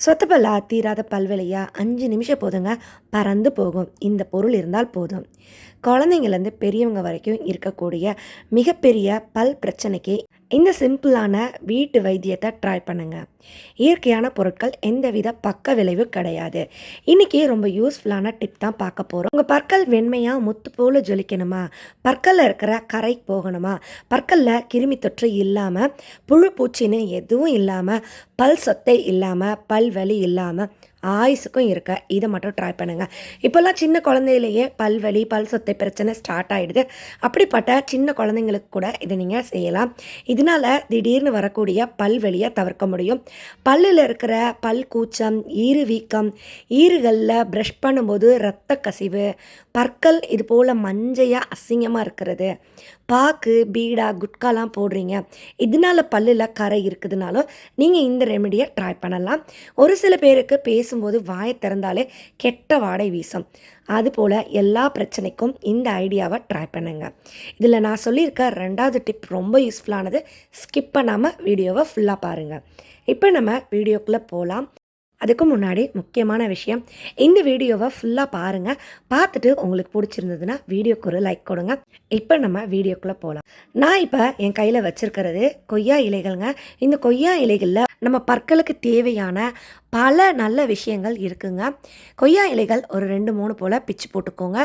சொத்தப்பல்லா தீராத பல்வெளியாக அஞ்சு நிமிஷம் போதுங்க. பறந்து போகும். இந்த பொருள் இருந்தால் போதும். குழந்தைங்கள்லேருந்து பெரியவங்க வரைக்கும் இருக்கக்கூடிய மிகப்பெரிய பல் பிரச்சனைக்கு இந்த சிம்பிளான வீட்டு வைத்தியத்தை ட்ரை பண்ணுங்கள் இயற்கையான பொருட்கள் எந்தவித பக்க விளைவு கிடையாது. இன்றைக்கி ரொம்ப யூஸ்ஃபுல்லான டிப் தான் பார்க்க போகிறோம் உங்கள் பற்கள் வெண்மையாக முத்து போல் ஜொலிக்கணுமா? பற்களில் இருக்கிற கரை போகணுமா? பற்களில் கிருமி தொற்று இல்லாமல் புழு பூச்சின்னு எதுவும் இல்லாமல் பல் சொத்தை இல்லாமல் பல் வலி இல்லாமல் ஆயுசுக்கும் இருக்க. இதை மட்டும் ட்ரை பண்ணுங்கள் இப்போல்லாம் சின்ன குழந்தையிலேயே பல்வலி பல் சொத்தை பிரச்சனை ஸ்டார்ட் ஆகிடுது அப்படிப்பட்ட சின்ன குழந்தைங்களுக்கு கூட இதை நீங்கள் செய்யலாம். இதனால் திடீர்னு வரக்கூடிய பல்வெளியை தவிர்க்க முடியும். பல்லில் இருக்கிற பல் கூச்சம் ஈறு வீக்கம் ஈறுகளில் ப்ரஷ் பண்ணும்போது ரத்த கசிவு பற்கள் இது போல் மஞ்சையாக அசிங்கமாக இருக்கிறது. பாக்கு பீடா குட்காலாம் போடுறீங்க. இதனால பல்லில் கரை இருக்குதுனாலும் நீங்கள் இந்த ரெமெடியை ட்ரை பண்ணலாம். ஒரு சில பேருக்கு பேசும்போது வாயை திறந்தாலே கெட்ட வாடை வீசும். அதுபோல் எல்லா பிரச்சனைக்கும் இந்த ஐடியாவை ட்ரை பண்ணுங்க. இதில் நான் சொல்லியிருக்க ரெண்டாவது டிப் ரொம்ப யூஸ்ஃபுல்லானது ஸ்கிப் பண்ணாமல் வீடியோவை ஃபுல்லாக பாருங்கள் இப்போ நம்ம வீடியோக்குள்ளே போகலாம் அதுக்கு முன்னாடி முக்கியமான விஷயம் இந்த வீடியோவை ஃபுல்லாக பாருங்கள் பார்த்துட்டு உங்களுக்கு பிடிச்சிருந்ததுன்னா வீடியோக்கு ஒரு லைக் கொடுங்க. இப்போ நம்ம வீடியோக்குள்ளே போகலாம் நான் இப்போ என் கையில் வச்சுருக்கிறது கொய்யா இலைகள்ங்க. இந்த கொய்யா இலைகளில் நம்ம பற்களுக்கு தேவையான பல நல்ல விஷயங்கள் இருக்குங்க. கொய்யா இலைகள் ஒரு ரெண்டு மூணு போல் பிச்சு போட்டுக்கோங்க.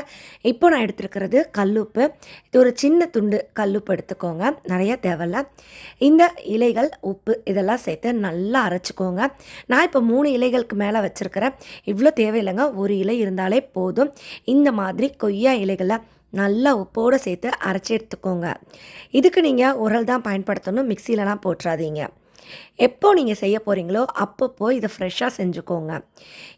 இப்போ நான் எடுத்துருக்கிறது கல்லுப்பு. இது ஒரு சின்ன துண்டு கல்லுப்பு எடுத்துக்கோங்க. நிறைய தேவையில்ல. இந்த இலைகள் உப்பு இதெல்லாம் சேர்த்து நல்லா அரைச்சிக்கோங்க. நான் இப்போ மூணு இலை இலைகளுக்கு மேலே வச்சுருக்கிறேன் இவ்வளோ தேவையில்லைங்க. ஒரு இலை இருந்தாலே போதும். இந்த மாதிரி கொய்யா இலைகளை நல்லா உப்போடு சேர்த்து அரைச்சி எடுத்துக்கோங்க. இதுக்கு நீங்கள் உரல் தான் பயன்படுத்தணும். மிக்சிலலாம் போட்டுறாதீங்க எப்போ நீங்கள் செய்ய போகிறீங்களோ அப்பப்போ இதை ஃப்ரெஷ்ஷாக செஞ்சுக்கோங்க.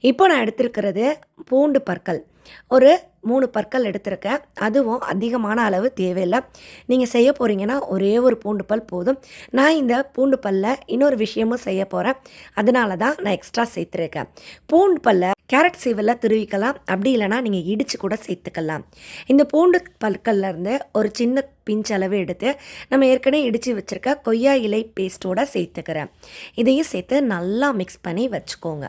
இப்போ நான் எடுத்திருக்கிறது பூண்டு பற்கள். ஒரு மூணு பற்கள் எடுத்திருக்கேன் அதுவும் அதிகமான அளவு தேவையில்லை. நீங்கள் செய்ய போகிறீங்கன்னா ஒரே ஒரு பூண்டு பல் போதும். நான் இந்த பூண்டு பல்ல இன்னொரு விஷயமும் செய்ய போகிறேன் அதனால தான் நான் எக்ஸ்ட்ரா சேர்த்துருக்கேன். பூண்டு பல்ல கேரட் சீவில் துருவிக்கலாம். அப்படி இல்லைனா நீங்கள் இடித்து கூட சேர்த்துக்கலாம். இந்த பூண்டு பற்கள்லேருந்து ஒரு சின்ன பிஞ்ச் அளவு எடுத்து நம்ம ஏற்கனவே இடித்து வச்சுருக்க கொய்யா இலை பேஸ்ட்டோடு சேர்த்துக்கிறேன். இதையும் சேர்த்து நல்லா மிக்ஸ் பண்ணி வச்சுக்கோங்க.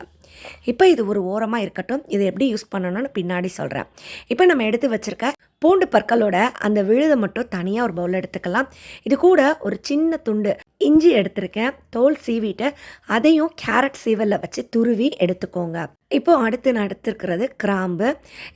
இப்போ இது ஒரு ஓரமாக இருக்கட்டும். இதை எப்படி யூஸ் பண்ணணும்னு பின்னாடி சொல்கிறேன் இப்போ நம்ம எடுத்து வச்சுருக்க பூண்டு பற்களோட அந்த விழுதை மட்டும் தனியாக ஒரு பவுல் எடுத்துக்கலாம். இது கூட ஒரு சின்ன துண்டு இஞ்சி எடுத்திருக்கேன். தோல் சீவிட்டு அதையும் கேரட் சீவலில் வச்சு துருவி எடுத்துக்கோங்க. இப்போ அடுத்து நான் எடுத்துருக்கிறது கிராம்பு.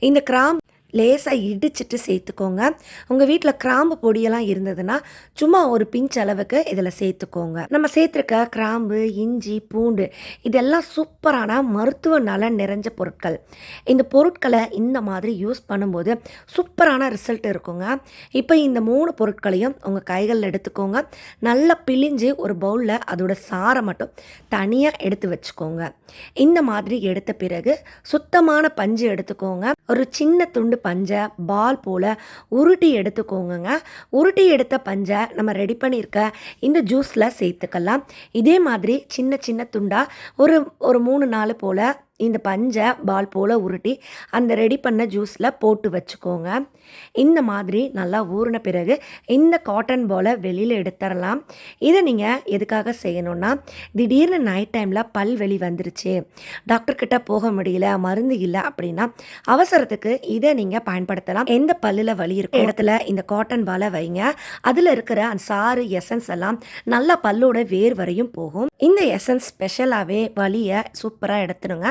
இந்த கிராம்பு லேசாக இடிச்சிட்டு சேர்த்துக்கோங்க. உங்கள் வீட்டில் கிராம்பு பொடியெல்லாம் இருந்ததுன்னா சும்மா ஒரு பிஞ்ச் அளவுக்கு இதில் சேர்த்துக்கோங்க. நம்ம சேர்த்துருக்க கிராம்பு இஞ்சி பூண்டு இதெல்லாம் சூப்பரான மருத்துவ நலன் நிறைஞ்ச பொருட்கள். இந்த பொருட்களை இந்த மாதிரி யூஸ் பண்ணும்போது சூப்பரான ரிசல்ட் இருக்குங்க. இப்போ இந்த மூணு பொருட்களையும் உங்கள் கைகளில் எடுத்துக்கோங்க. நல்லா பிழிஞ்சு ஒரு பவுலில் அதோட சாரை மட்டும் தனியாக எடுத்து வச்சுக்கோங்க. இந்த மாதிரி எடுத்த பிறகு சுத்தமான பஞ்சு எடுத்துக்கோங்க. ஒரு சின்ன துண்டு பஞ்சை பால் போல் உருட்டி எடுத்துக்கோங்கங்க. உருட்டி எடுத்த பஞ்சை நம்ம ரெடி பண்ணியிருக்க இந்த ஜூஸில் சேர்த்துக்கலாம். இதே மாதிரி சின்ன சின்ன துண்டாக ஒரு ஒரு மூணு நாள் போல் இந்த பஞ்சை பால் போல் உருட்டி அந்த ரெடி பண்ண ஜூஸில் போட்டு வச்சுக்கோங்க. இந்த மாதிரி நல்லா ஊறின பிறகு இந்த காட்டன் பாலை வெளியில் எடுத்துடலாம். இதை நீங்கள் எதுக்காக செய்யணும்னா திடீர்னு நைட் டைமில் பல் வெளி வந்துருச்சு. டாக்டர்கிட்ட போக முடியல மருந்து இல்லை அப்படின்னா அவசரத்துக்கு இதை நீங்கள் பயன்படுத்தலாம். எந்த பல்லில் வலி இருக்க இடத்துல இந்த காட்டன் பாலை வைங்க. அதில் இருக்கிற அந்த சாறு எசன்ஸ் எல்லாம் நல்லா பல்லோட வேர் வரையும் போகும். இந்த எசன்ஸ் ஸ்பெஷலாகவே வலியை சூப்பராக எடுத்துடுங்க.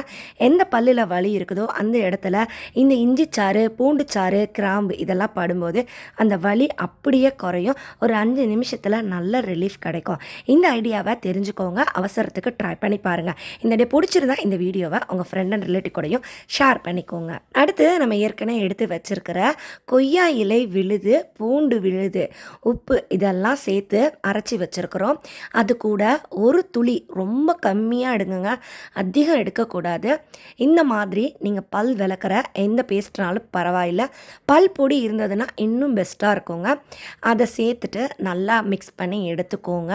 எந்த பல்லில் வலி இருக்குதோ அந்த இடத்துல இந்த இஞ்சிச்சாறு பூண்டுச்சாறு கிராம்பு இதெல்லாம் படும்போது அந்த வலி அப்படியே குறையும். ஒரு அஞ்சு நிமிஷத்தில் நல்ல ரிலீஃப் கிடைக்கும். இந்த ஐடியாவை தெரிஞ்சுக்கோங்க. அவசரத்துக்கு ட்ரை பண்ணி பாருங்கள் இந்த டே பிடிச்சிருந்தா இந்த வீடியோவை உங்கள் ஃப்ரெண்ட் அண்ட் ரிலேட்டிவ் கூடயும் ஷேர் பண்ணிக்கோங்க. அடுத்து நம்ம ஏற்கனவே எடுத்து வச்சிருக்கிற கொய்யா இலை விழுது பூண்டு விழுது உப்பு இதெல்லாம் சேர்த்து அரைச்சி வச்சுருக்குறோம். அது கூட ஒரு துளி ரொம்ப கம்மியாக எடுங்க அதிகம் எடுக்கக்கூடாது. இந்த மாதிரி நீங்கள் பல் விளக்குற எந்த பேஸ்ட்னாலும் பரவாயில்ல. பல் பொடி இருந்ததுன்னா இன்னும் பெஸ்ட்டாக இருக்குங்க. அதை சேர்த்துட்டு நல்லா மிக்ஸ் பண்ணி எடுத்துக்கோங்க.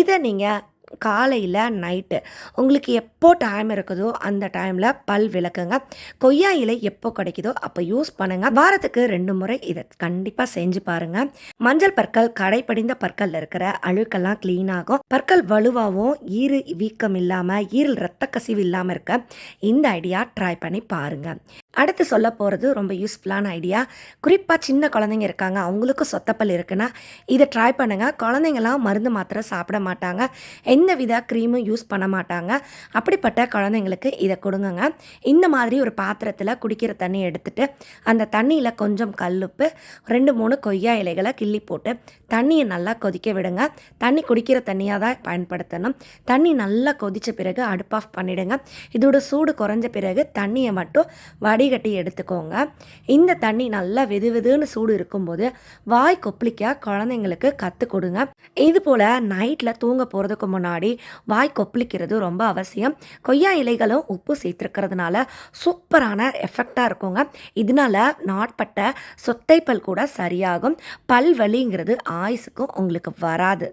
இதை நீங்கள் காலையில் நைட்டு. உங்களுக்கு எப்போ டைம் இருக்குதோ அந்த டைமில் பல் விளக்குங்க. கொய்யா இலை எப்போ கிடைக்குதோ அப்போ யூஸ் பண்ணுங்கள் வாரத்துக்கு ரெண்டு முறை இதை கண்டிப்பாக செஞ்சு பாருங்கள் மஞ்சள் பற்கள் கடைப்படிந்த பற்களில் இருக்கிற அழுக்கெல்லாம் க்ளீன் ஆகும். பற்கள் வலுவாகவும் ஈறு வீக்கம் இல்லாமல் ஈரல் ரத்த கசிவு இல்லாமல் இருக்க இந்த ஐடியா ட்ரை பண்ணி பாருங்கள் அடுத்து சொல்ல போகிறது ரொம்ப யூஸ்ஃபுல்லான ஐடியா குறிப்பாக சின்ன குழந்தைங்க இருக்காங்க அவங்களுக்கும் சொத்தப்பல் இருக்குன்னா இதை ட்ரை பண்ணுங்கள் குழந்தைங்களாம் மருந்து மாத்திரை சாப்பிட மாட்டாங்க. எந்த வித க்ரீமும் யூஸ் பண்ண மாட்டாங்க அப்படிப்பட்ட குழந்தைங்களுக்கு இதை கொடுங்கங்க. இந்த மாதிரி ஒரு பாத்திரத்தில் குடிக்கிற தண்ணி எடுத்துட்டு அந்த தண்ணியில் கொஞ்சம் கல்லுப்பு ரெண்டு மூணு கொய்யா இலைகளை கிள்ளி போட்டு தண்ணியை நல்லா கொதிக்க விடுங்க. தண்ணி குடிக்கிற தண்ணியாக தான் பயன்படுத்தணும். தண்ணி நல்லா கொதித்த பிறகு அடுப்பு ஆஃப் பண்ணிவிடுங்க இதோட சூடு குறைஞ்ச பிறகு தண்ணியை மட்டும் வடிகட்டி எடுத்துக்கோங்க. இந்த தண்ணி நல்லா வெது வெதுன்னு சூடு இருக்கும்போது வாய் கொப்பளிக்க குழந்தைங்களுக்கு கற்றுக் கொடுங்க. இது போல் நைட்டில் தூங்க போகிறதுக்கு முன்னாடி முன்னாடி வாய் கொப்பளிக்கிறது ரொம்ப அவசியம். கொய்யா இலைகளும் உப்பு சேர்த்துருக்கிறதுனால சூப்பரான எஃபெக்டாக இருக்குங்க. இதனால நாட்பட்ட சொத்தைப்பல் கூட சரியாகும். பல் வலிங்கிறது ஆயுசுக்கும் உங்களுக்கு வராது.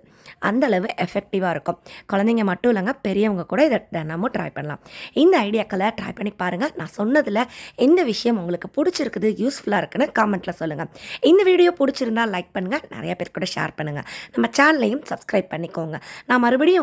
அந்தளவு எஃபெக்டிவாக இருக்கும். குழந்தைங்க மட்டும் இல்லைங்க பெரியவங்க கூட இதை தினமும் ட்ரை பண்ணலாம். இந்த ஐடியாக்களை ட்ரை பண்ணி பாருங்கள் நான் சொன்னதில் எந்த விஷயம் உங்களுக்கு பிடிச்சிருக்குது யூஸ்ஃபுல்லாக இருக்குன்னு காமெண்ட்டில் சொல்லுங்கள் இந்த வீடியோ பிடிச்சிருந்தா லைக் பண்ணுங்கள் நிறைய பேர் கூட ஷேர் பண்ணுங்கள் நம்ம சேனலையும் சப்ஸ்கிரைப் பண்ணிக்கோங்க. நான் மறுபடியும்